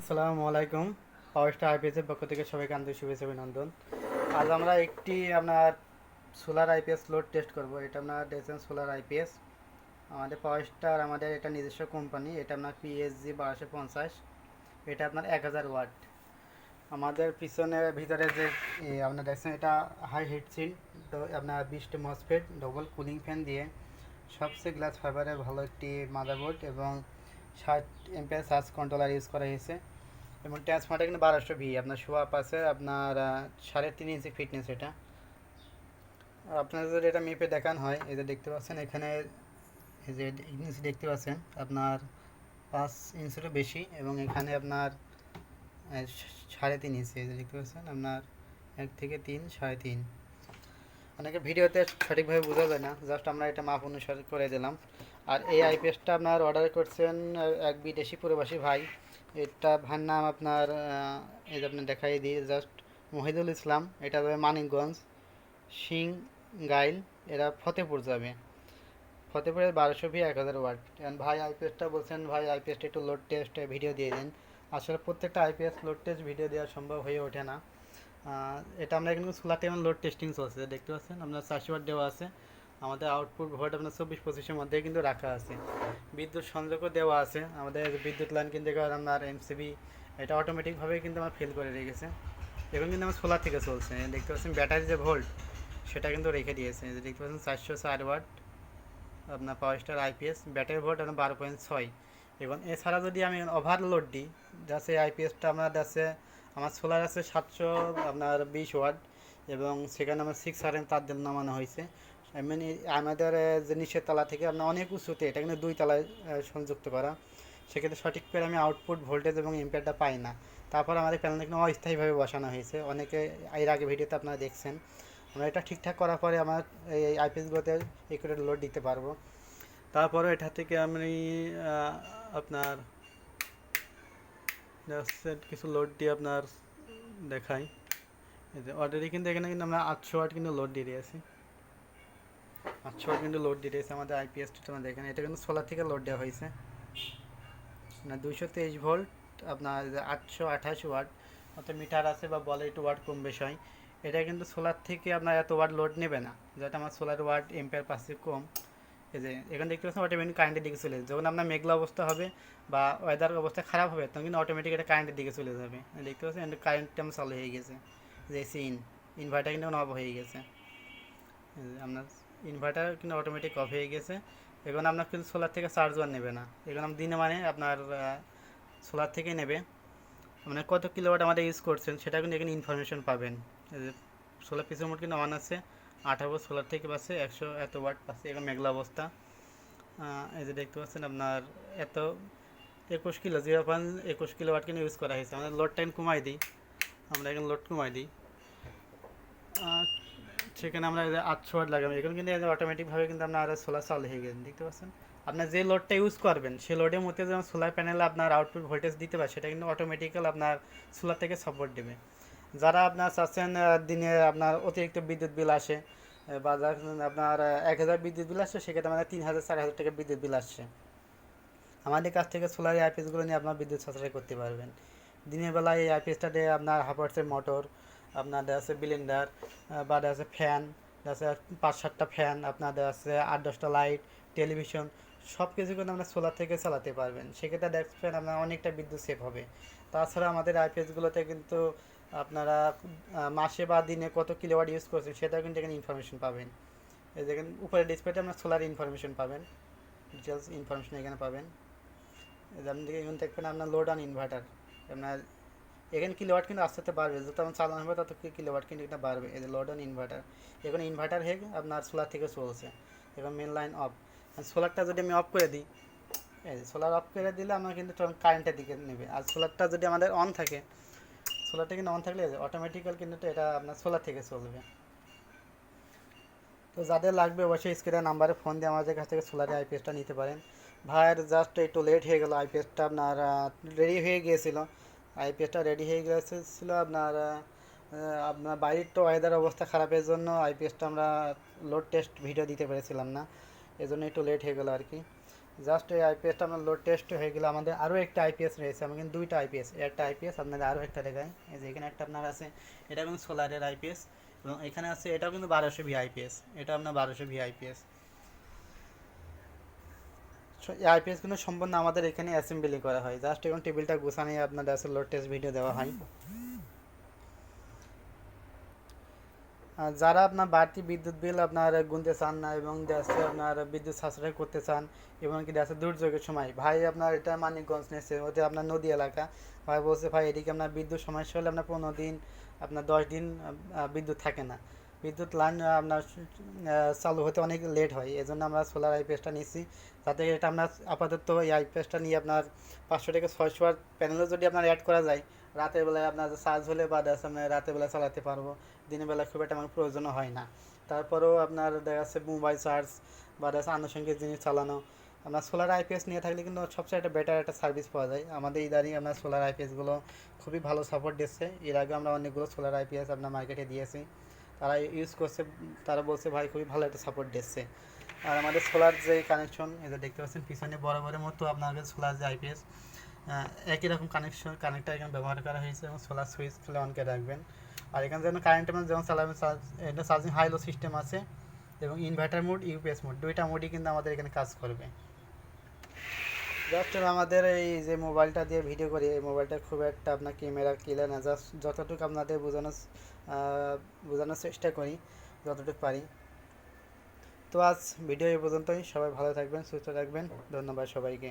আসসালামু আলাইকুম। পাওয়ার স্টার আইপিএসের পক্ষ থেকে সবাইকে আন্তরিক শুভেচ্ছা অভিনন্দন। আজ আমরা একটি আপনার সোলার আইপিএস লোড টেস্ট করব। এটা আপনার দেখছেন সোলার আইপিএস আমাদের পাওয়ার স্টার আমাদের এটা নিজস্ব কোম্পানি এটা আপনার পিএসজি বারোশো পঞ্চাশ। এটা আপনার এক হাজার ওয়াট। আমাদের পিছনে, ভিতরে যে আপনার দেখছেন, এটা হাই হিট সিল তো আপনার বিশটি মসফেট ডবল কুলিং ফ্যান দিয়ে সবচেয়ে গ্লাস ফাইবারের ভালো একটি মাদারবোর্ড এবং ষাট এমপিআর সার্চ কন্ট্রোলার ইউজ করা হয়েছে। এবং ট্রান্সফারটা কিন্তু বারোশো ভি, আপনার শোয়াপ পাশে আপনার সাড়ে তিন ইঞ্চি ফিটনেস এটা। আর আপনার যদি এটা মেপে দেখান হয়, এই যে দেখতে পাচ্ছেন, এখানে এই যে ইঞ্চি দেখতে পাচ্ছেন, আপনার পাঁচ ইঞ্চিরও বেশি এবং এখানে আপনার সাড়ে তিন ইঞ্চি এই যে দেখতে পাচ্ছেন, আপনার এক থেকে তিন, সাড়ে তিন। অনেকে ভিডিওতে সঠিকভাবে বোঝা যায় না। জাস্ট আমরা এটা মাপ অনুসারে করে দিলাম। আর এই আইপিএসটা আপনার অর্ডার করছেন এক বিদেশি প্রবাসী ভাই। এটা ভার নাম আপনার এই যে আপনার দেখাই দিই জাস্ট মহিদুল ইসলাম। এটা যাবে মানিকগঞ্জ সিং গাইল এরা ফতেপুর যাবে। ফতেপুরে বারোশো ভি এক হাজার এখন ভাই আইপিএসটা বলছেন, ভাই আইপিএসটা একটু লোড টেস্ট ভিডিও দিয়ে দিন। আসলে প্রত্যেকটা আইপিএস লোড টেস্ট ভিডিও দেওয়া সম্ভব হয়ে ওঠে না। এটা আমরা এখানে সোলাতে এবং লোড টেস্টিং চলছে দেখতে পাচ্ছেন। আপনার চারশো ওয়াট দেওয়া আছে। আমাদের আউটপুট ভোল্ট আপনার চব্বিশ পঁচিশের মধ্যে কিন্তু রাখা আছে। বিদ্যুৎ সংযোগও দেওয়া আছে। আমাদের বিদ্যুৎ লাইন কিন্তু আপনার এমসিবি এটা অটোমেটিকভাবেই কিন্তু আমার ফিল করে রেখেছে। এখন কিন্তু আমার সোলার থেকে চলছে। দেখতে পাচ্ছেন ব্যাটারি যে ভোল্ট সেটা কিন্তু রেখে দিয়েছে। দেখতে পাচ্ছেন চারশো চার ওয়াট আপনার power star IPS battery volt আপনার বারো পয়েন্ট ছয়। এবং এছাড়া যদি আমি ওভারলোড দিই যাচ্ছে আইপিএসটা আপনার যাচ্ছে আমার সোলার আছে সাতশো, আপনার বিশ ওয়াট এবং সেখানে আমার সিক্স আর এম তার জন্য নামানো হয়েছে। এমনি আমাদের যে নিচের তলা থেকে আপনার অনেক উঁচুতে, এটা কিন্তু দুই তলায় সংযুক্ত করা। সেক্ষেত্রে সঠিক করে আমি আউটপুট ভোল্টেজ এবং ইম্প্যাক্টটা পাই না। তারপর আমাদের প্যানেল কিন্তু অস্থায়ীভাবে বসানো হয়েছে। অনেকে এর আগে ভিডিওতে আপনারা দেখছেন। আমরা এটা ঠিকঠাক করার পরে আমার এই আইপিএসগুলোতে একুরেট লোড দিতে পারব। তারপরে এটা থেকে আমি আপনার just কিছু লোড দিয়ে আপনার দেখাই। এই যে অলরেডি কিন্তু এখানে কিন্তু আমরা আটশো ওয়াট কিন্তু লোড দিয়ে দিয়েছি। আটশো ওয়াট কিন্তু লোড দিয়ে দিয়েছি, আমাদের আইপিএসটা আমরা দেখেন এটা কিন্তু সোলার থেকে লোড দেওয়া হয়েছে। না দুইশো তেইশ ভোল্ট আপনার আটশো আঠাশ ওয়াট অর্থাৎ মিটার আছে বা বলে একটু ওয়াট কম বেশি হয়। এটা কিন্তু সোলার থেকে আপনার এত ওয়াট লোড নেবে না। যেটা আমার সোলার ওয়াট এম্পেয়ার পাচ্ছে কম এই যে এখানে দেখতে পাচ্ছেন অটোমেটিক কারেন্টের দিকে চলে যখন আপনার মেঘলা অবস্থা হবে বা ওয়েদার অবস্থা খারাপ হবে, তখন কিন্তু অটোমেটিক এটা কারেন্টের দিকে চলে যাবে। দেখতে পাচ্ছেন কারেন্টটা আমার চালু হয়ে গেছে। যে এসি ইন ইনভার্টার কিন্তু অফ হয়ে গেছে। আপনার ইনভার্টার কিন্তু অটোমেটিক অফ হয়ে গেছে। এখন আপনার কিন্তু সোলার থেকে চার্জ আর নেবে না। এখন আপনি দিনে মানে আপনার সোলার থেকে নেবে। মানে কত কিলোওয়াট আমাদের ইউজ করছেন, সেটা কিন্তু এখানে ইনফরমেশন পাবেন। সোলার পিসের মোট কিন্তু অন আছে। আঠারো সোলার থেকে পাচ্ছে, একশো এত ওয়াট পাচ্ছে এখন মেঘলা অবস্থা। এই যে দেখতে পাচ্ছেন আপনার, এত একুশ কিলো জিরো পয়েন্ট একুশ কিলো ওয়াট কিন্তু ইউজ করা হয়েছে? আমাদের লোড টাইম কমাই দিই। আমরা এখানে লোড কমাই দিই। সেখানে আমরা আটশো ওয়াট লাগাবো। এখন কিন্তু অটোমেটিকভাবে কিন্তু আপনার আরও সোলার চালু হয়ে গেছে, দেখতে পাচ্ছেন? আপনার যে লোডটা ইউজ করবেন সেই লোডের মধ্যে যেমন সোলার প্যানেলে আপনার আউটপুট ভোল্টেজ দিতে পারে, সেটা কিন্তু অটোমেটিক্যাল আপনার সোলার থেকে সাপোর্ট দেবে। যারা আপনার চাচ্ছেন দিনে আপনার অতিরিক্ত বিদ্যুৎ বিল আসে বা আপনার এক হাজার বিদ্যুৎ বিল আসছে সেক্ষেত্রে আমাদের তিন হাজার চার হাজার টাকা বিদ্যুৎ বিল আসছে। আমাদের কাছ থেকে সোলার আইপিএসগুলো নিয়ে আপনার বিদ্যুৎ সাশ্রয় করতে পারবেন। দিনের বেলায় এই আইপিএসটা দিয়ে আপনার হাফার্সের মোটর আপনার দেওয়া আছে ব্লেন্ডার বা দেওয়া আছে ফ্যান দেওয়া আছে পাঁচ সাতটা ফ্যান আপনার দেওয়া আছে আট দশটা লাইট টেলিভিশন সব কিছু কিন্তু আপনার সোলার থেকে চালাতে পারবেন। সেক্ষেত্রে দেখবেন আপনার অনেকটা বিদ্যুৎ সেভ হবে। তাছাড়া আমাদের আইপিএসগুলোতে কিন্তু আপনারা মাসে বা দিনে কত কিলোওয়াট ইউজ করছেন সেটাও কিন্তু এখানে ইনফরমেশন পাবেন। এই দেখেন উপরে ডিসপ্লেতে আপনার সোলার ইনফরমেশন পাবেন। ডিটেলস ইনফরমেশন এখানে পাবেন। আপনি এখানে দেখবেন আপনার লোড অন ইনভার্টার আপনার এখানে কিলোওয়াট কিন্তু আস্তে আস্তে বাড়বে। যত আমার চালানো হবে তত কিলোওয়াট কিন্তু এটা বাড়বে। এই যে লোড অন ইনভার্টার এখন ইনভার্টার হয়ে আপনার সোলার থেকে চলছে। এখন মেন লাইন অফ সোলারটা যদি আমি অফ করে দিই, এই সোলার অফ করে দিলে আমার কিন্তু কারেন্টের দিকে নেবে। আর সোলারটা যদি আমাদের অন থাকে সোলারটা কিন্তু অন থাকলে অটোমেটিক্যাল কিন্তু এটা আপনার সোলার থেকে চলবে। তো যাদের লাগবে অবশ্যই স্ক্রিনের নাম্বারে ফোন দিয়ে আমাদের কাছ থেকে সোলারের আইপিএসটা নিতে পারেন। ভাইয়ের জাস্ট একটু লেট হয়ে গেল আইপিএসটা আপনার রেডি হয়ে গিয়েছিল। আইপিএসটা রেডি হয়ে গিয়েছিল আপনার আপনার বাড়ির তো ওয়েদার অবস্থা খারাপের জন্য আইপিএসটা আমরা লোড টেস্ট ভিডিও দিতে পেরেছিলাম না। এজন্য একটু লেট হয়ে গেলো আর কি। জাস্ট এই আইপিএসটা আপনার লোড টেস্ট হয়ে গেলে আমাদের আরও একটা আইপিএস রয়েছে। আমি কিন্তু দুইটা আইপিএস একটা আইপিএস আপনাদের আরও একটা দেখাই। এই যে এখানে একটা আপনার আছে, এটা কিন্তু সোলারের আইপিএস এবং এখানে আছে, এটাও কিন্তু বারোশো ভি আইপিএস এটা আপনার বারোশো ভি আইপিএস এই আইপিএস কিন্তু সম্পূর্ণ আমাদের এখানে অ্যাসেম্বলি করা হয়। জাস্ট এখন টেবিলটা গুছানিয়ে আপনাদের আছে লোড টেস্ট ভিডিও দেওয়া হয় আর যারা আপনার বাড়তি বিদ্যুৎ বিল আপনার গুনতে চান না এবং দেশে আপনার বিদ্যুৎ সাশ্রয় করতে চান এবং কি দেশে দুর্যোগের সময়, ভাই আপনার এটা মানিকগঞ্জ নিয়েছে ওতে আপনার নদী এলাকা, ভাই বলছে, ভাই, এদিকে আপনার বিদ্যুৎ সমস্যা হলে আপনার পনেরো দিন, আপনার দশ দিন বিদ্যুৎ থাকে না। বিদ্যুৎ লাইন আপনার চালু হতে অনেক লেট হয়। এজন্য আমরা সোলার আইপিএসটা নিচ্ছি। তাতে এটা আমরা আপাতত এই আইপিএসটা নিয়ে আপনার পাঁচশো থেকে ছয়শো আর প্যানেলও যদি আপনার অ্যাড করা যায়, রাতের বেলায় আপনার চার্জ হলে বা দেখা যাচ্ছে রাতের বেলা চালাতে পারব। দিনের বেলা খুব একটা আমার প্রয়োজন হয় না। তারপরেও আপনার দেখা যাচ্ছে মোবাইল চার্জ বা দেখা যাচ্ছে আনুষঙ্গিক জিনিস চালানো। আপনার সোলার আইপিএস নিয়ে থাকলে কিন্তু সবচেয়ে একটা বেটার একটা সার্ভিস পাওয়া যায়। আমাদের ইদানিং আপনার সোলার আইপিএসগুলো খুবই ভালো সাপোর্ট দিচ্ছে। এর আগে আমরা অনেকগুলো সোলার আইপিএস আপনার মার্কেটে দিয়েছি। তারা ইউজ করছে, তারা বলছে, ভাই, খুবই ভালো একটা সাপোর্ট দিচ্ছে। আর আমাদের সোলার যে কানেকশন এটা দেখতে পাচ্ছেন, পিছনে বরাবরের মতো আপনাদের সোলার যে আইপিএস একই রকম কানেকশন কানেক্টার এখানে ব্যবহার করা হয়েছে এবং সোলার সুইচ খুলে অন করে রাখবেন। আর এখানে যেন কারেন্ট মানে যেমন চালাবেন এটা চার্জিং হাইলো সিস্টেম আছে এবং ইনভার্টার মোড ইউপিএস মোড দুইটা মোডই কিন্তু আমাদের এখানে কাজ করবে। জাস্ট আমাদের এই যে মোবাইলটা দিয়ে ভিডিও করি, এই মোবাইলটা খুব একটা আপনার ক্যামেরা ক্লিয়ার না জাস্ট যতটুকু আপনাদের বোঝানোর বোঝানোর চেষ্টা করি, যতটুকু পারি। তো আজ ভিডিও এই পর্যন্তই, সবাই ভালো থাকবেন, সুস্থ থাকবেন, ধন্যবাদ সবাইকে।